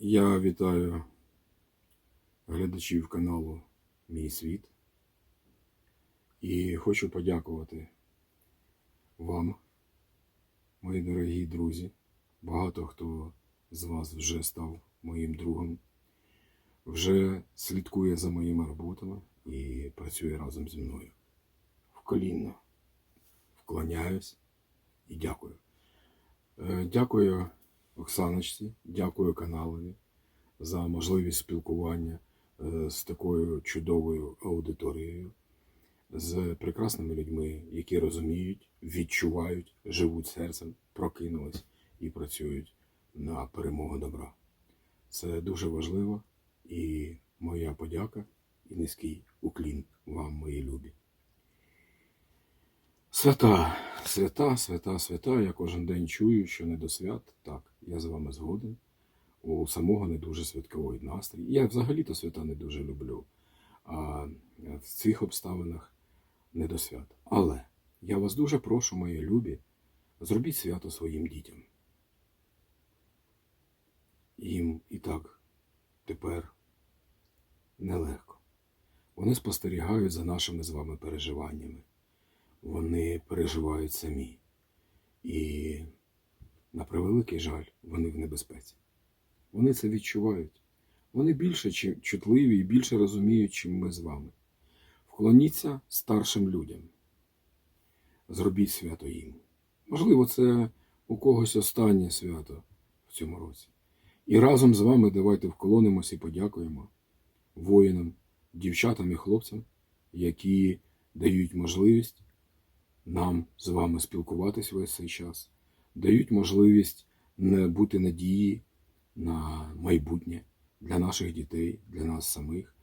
Я вітаю глядачів каналу Мій світ і хочу подякувати вам, мої дорогі друзі. Багато хто з вас вже став моїм другом, вже слідкує за моїми роботами і працює разом зі мною. Вколінно вклоняюсь і дякую. Е, Дякую Оксаночці, дякую каналові за можливість спілкування е, з такою чудовою аудиторією, з прекрасними людьми, які розуміють, відчувають, живуть серцем, прокинулись і працюють на перемогу добра. Це дуже важливо і моя подяка і низький уклін вам, мої любі. Свята, свята, свята, свята. Я кожен день чую, що не до свят. Так, я з вами згоден. У самого не дуже святковий настрій. Я взагалі-то свята не дуже люблю. А в цих обставинах не до свят. Але я вас дуже прошу, мої любі, зробіть свято своїм дітям. Їм і так тепер нелегко. Вони спостерігають за нашими з вами переживаннями вони переживають самі. І, на превеликий жаль, вони в небезпеці. Вони це відчувають. Вони більше чутливі і більше розуміють, чим ми з вами. Вклоніться старшим людям. Зробіть свято їм. Можливо, це у когось останнє свято в цьому році. І разом з вами давайте вклонимося і подякуємо воїнам, дівчатам і хлопцям, які дають можливість нам з вами спілкуватись весь цей час, дають можливість не бути надії на майбутнє для наших дітей, для нас самих,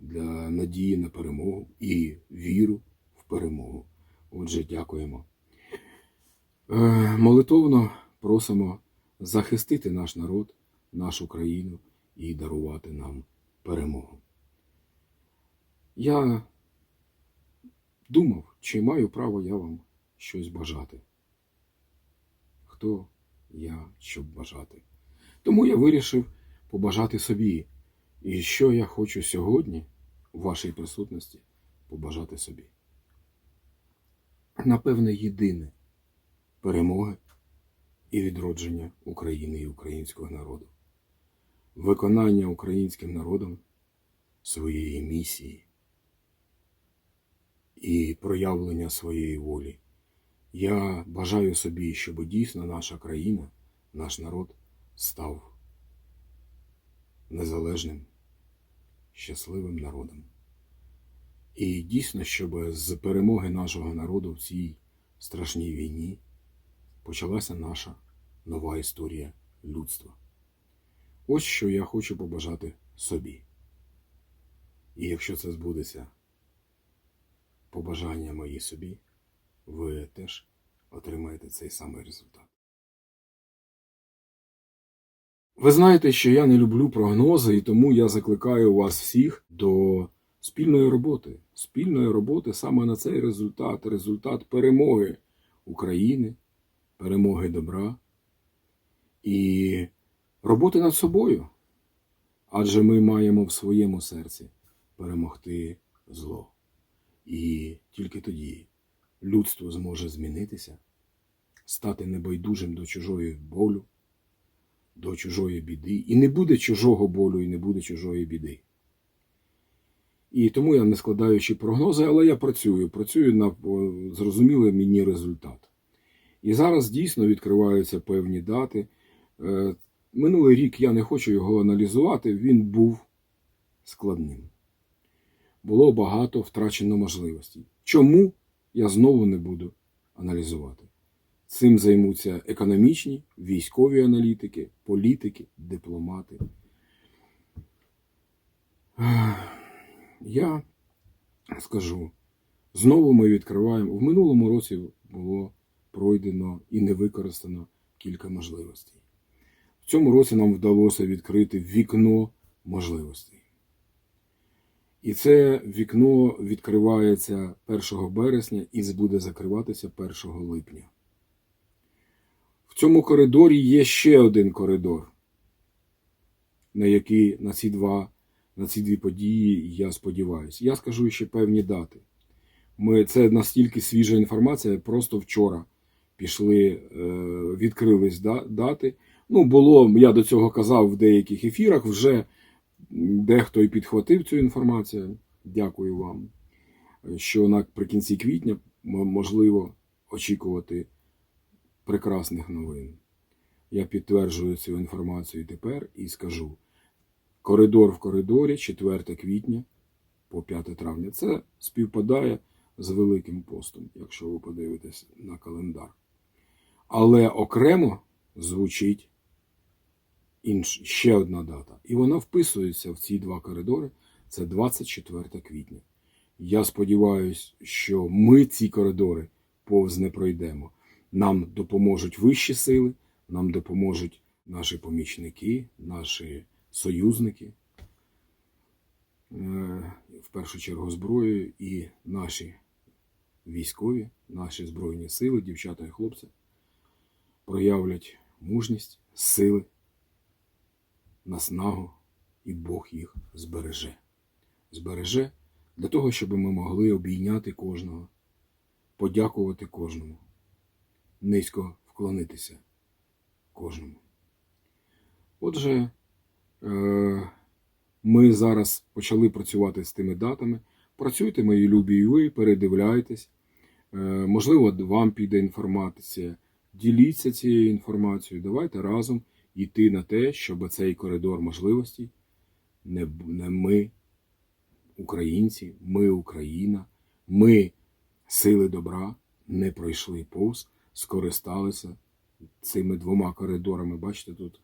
для надії на перемогу і віру в перемогу. Отже, дякуємо. Е, Молитовно просимо захистити наш народ, нашу країну і дарувати нам перемогу. Я думав, чи маю право я вам щось бажати. Хто я, щоб бажати? Тому я вирішив побажати собі. І що я хочу сьогодні, у вашій присутності, побажати собі. Напевне, єдине перемоги і відродження України і українського народу, виконання українським народом своєї місії і проявлення своєї волі. Я бажаю собі, щоб дійсно наша країна, наш народ став незалежним, щасливим народом. І дійсно, щоб з перемоги нашого народу в цій страшній війні почалася наша нова історія людства. Ось що я хочу побажати собі. І якщо це збудеться, побажання мої собі, ви теж отримаєте цей самий результат. Ви знаєте, що я не люблю прогнози, і тому я закликаю вас всіх до спільної роботи. Спільної роботи саме на цей результат, результат перемоги України, перемоги добра і роботи над собою. Адже ми маємо в своєму серці перемогти зло. І тільки тоді людство зможе змінитися, стати небайдужим до чужої болю, до чужої біди. І не буде чужого болю, і не буде чужої біди. І тому я не складаючи прогнози, але я працюю, працюю на зрозумілий мені результат. І зараз дійсно відкриваються певні дати. Е, Минулий рік я не хочу його аналізувати, він був складним. Було багато втрачено можливостей. Чому я знову не буду аналізувати? Цим займуться економічні, військові аналітики, політики, дипломати. Я скажу, знову ми відкриваємо. В минулому році було пройдено і не використано кілька можливостей. В цьому році нам вдалося відкрити вікно можливостей. І це вікно відкривається 1 березня і буде закриватися 1 липня. В цьому коридорі є ще один коридор. на які на ці два на ці дві події я сподіваюся. Я скажу ще певні дати. Ми, це настільки свіжа інформація, просто вчора пішли, е, відкрились дати. Ну, було, я до цього казав в деяких ефірах, вже дехто і підхватив цю інформацію. Дякую вам. Що наприкінці квітня можливо очікувати прекрасних новин. Я підтверджую цю інформацію тепер і скажу: коридор в коридорі 4 квітня по 5 травня. Це співпадає з Великим постом, якщо ви подивитесь на календар. Але окремо звучить інш, ще одна дата. І вона вписується в ці два коридори. Це 24 квітня. Я сподіваюся, що ми ці коридори повз не пройдемо. Нам допоможуть вищі сили, нам допоможуть наші помічники, наші союзники, е, в першу чергу зброєю, і наші військові, наші збройні сили, дівчата і хлопці, проявлять мужність, сили, наснагу, і Бог їх збереже. Збереже для того, щоб ми могли обійняти кожного, подякувати кожному, низько вклонитися кожному. Отже, е, ми зараз почали працювати з тими датами. Працюйте, мої любі, і ви, передивляйтесь. Е, Можливо, вам піде інформація. Діліться цією інформацією. Давайте разом йти на те, щоб цей коридор можливостей не, не ми, українці, ми Україна, ми сили добра не пройшли повз, скористалися цими двома коридорами. Бачите, тут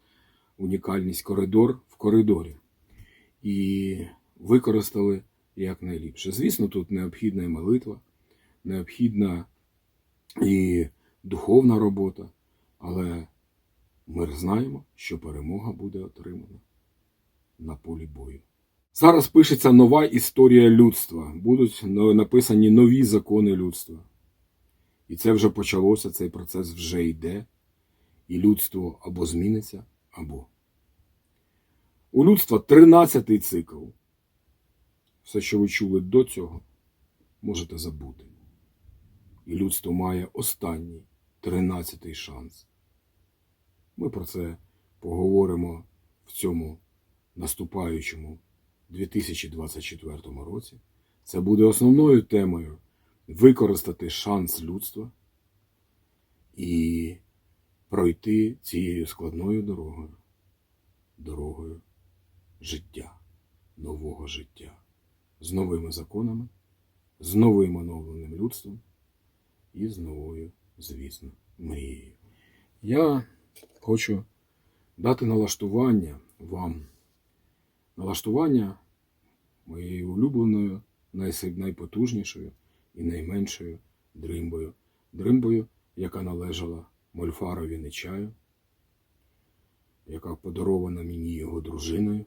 унікальність коридор в коридорі. І використали якнайліпше. Звісно, тут необхідна і молитва, необхідна і духовна робота, але ми знаємо, що перемога буде отримана на полі бою. Зараз пишеться нова історія людства. Будуть написані нові закони людства. І це вже почалося, цей процес вже йде, і людство або зміниться, або. У людства 13-й цикл. Все, що ви чули до цього, можете забути. І людство має останній 13-й шанс. Ми про це поговоримо в цьому наступаючому 2024 році. Це буде основною темою використати шанс людства і пройти цією складною дорогою, дорогою життя, нового життя, з новими законами, з новим оновленим людством і з новою, звісно, мрією. Я хочу дати налаштування вам, налаштування моєю улюбленою, найпотужнішою і найменшою дримбою. Дримбою, яка належала Мольфарові Нечаю, яка подарована мені його дружиною.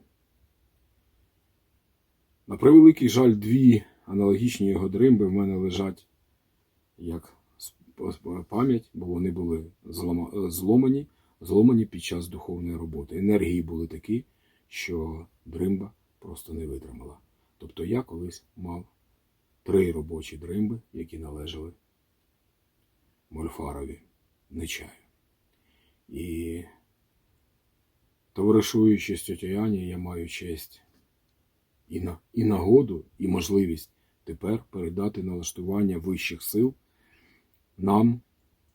На превеликий жаль, дві аналогічні його дримби в мене лежать як пам'ять, бо вони були зломані, зломані під час духовної роботи. Енергії були такі, що дримба просто не витримала. Тобто я колись мав три робочі дримби, які належали Мольфарові Нечаю. І товаришуючи з тьотю Ані, я маю честь і, на, і нагоду, і можливість тепер передати налаштування вищих сил нам,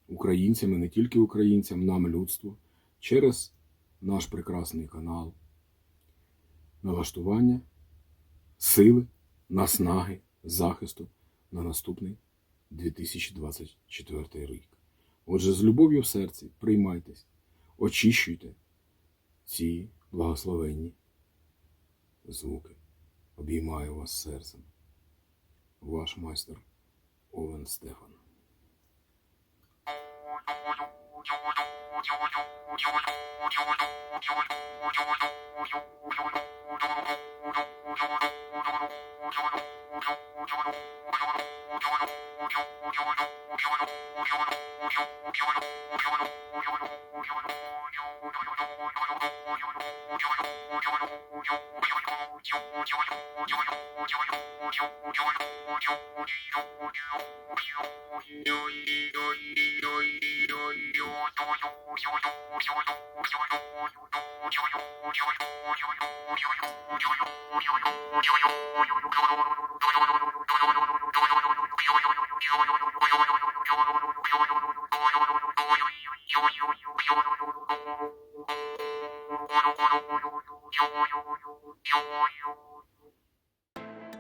українцям, і не тільки українцям, нам, людству, через наш прекрасний канал. Налаштування сили, наснаги, захисту на наступний 2024 рік. Отже, з любов'ю в серці приймайтесь, очищуйте ці благословенні звуки. Обіймаю вас серцем. Ваш майстер Овен Стефан. Yo, yo, yo, yo, yo.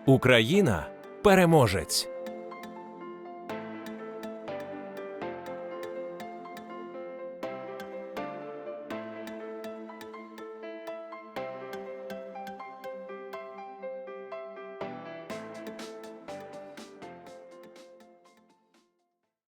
Україна переможець.